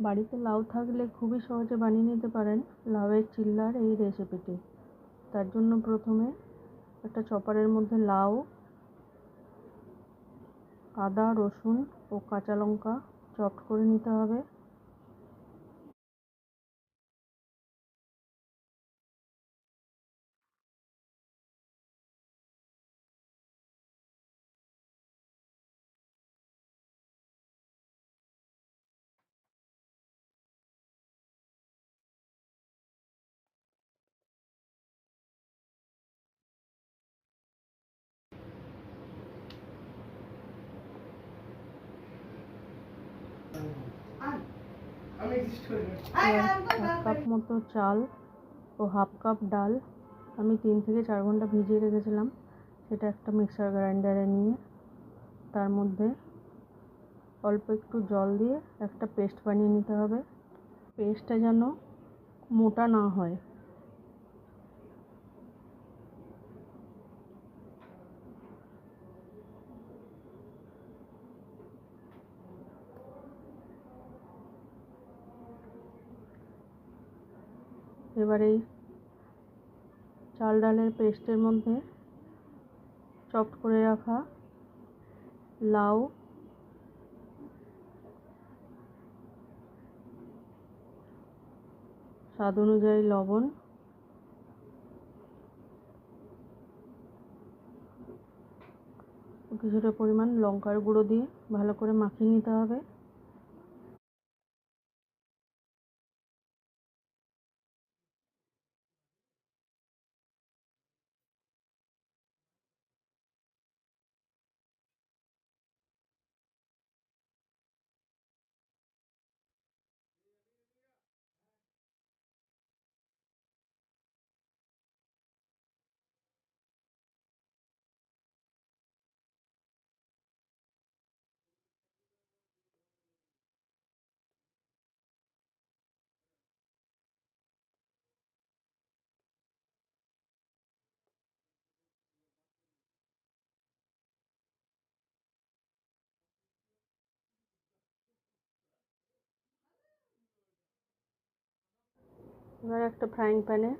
বাড়িতে লাউ থাকলে খুবই সহজে বানিয়ে নিতে পারেন লাউয়ের চিল্লার এই রেসিপিটি। তার জন্য প্রথমে একটা চপারের মধ্যে লাউ, আদা, রসুন ও কাঁচা লঙ্কা চপ করে নিতে হবে। এক কাপ মতো চাল ও হাফ কাপ ডাল। আমি তিন থেকে চার ঘণ্টা ভিজিয়ে রেখেছিলাম। সেটা একটা মিক্সার গ্রাইন্ডারে নিয়ে তার মধ্যে অল্প একটু জল দিয়ে একটা পেস্ট বানিয়ে নিতে হবে। পেস্টটা যেন মোটা না হয়। এবার চাল ডালের পেস্টের মধ্যে চপ করে রাখা লাউ, স্বাদ অনুযায়ী লবণ, কিছুটা পরিমাণ লঙ্কার গুঁড়ো দিয়ে ভালো করে মাখিয়ে নিতে হবে। এবার একটা ফ্রাইং প্যানে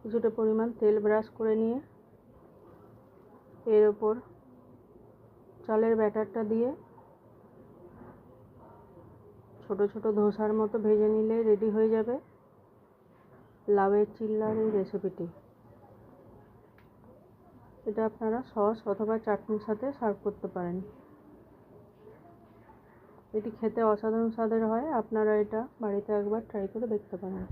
কিছুটা পরিমাণ তেল ব্রাশ করে নিয়ে এর ওপর চালের ব্যাটারটা দিয়ে ছোট ছোট ধোসার মতো ভেজে নিলে রেডি হয়ে যাবে লাউয়ের চিল্লার এই রেসিপিটি এটা আপনারা সস অথবা চাটনির সাথে সার্ভ করতে পারেন। এটি খেতে অসাধারণ স্বাদের হয়, আপনারা এটা বাড়িতে একবার ট্রাই করে দেখতে পারেন।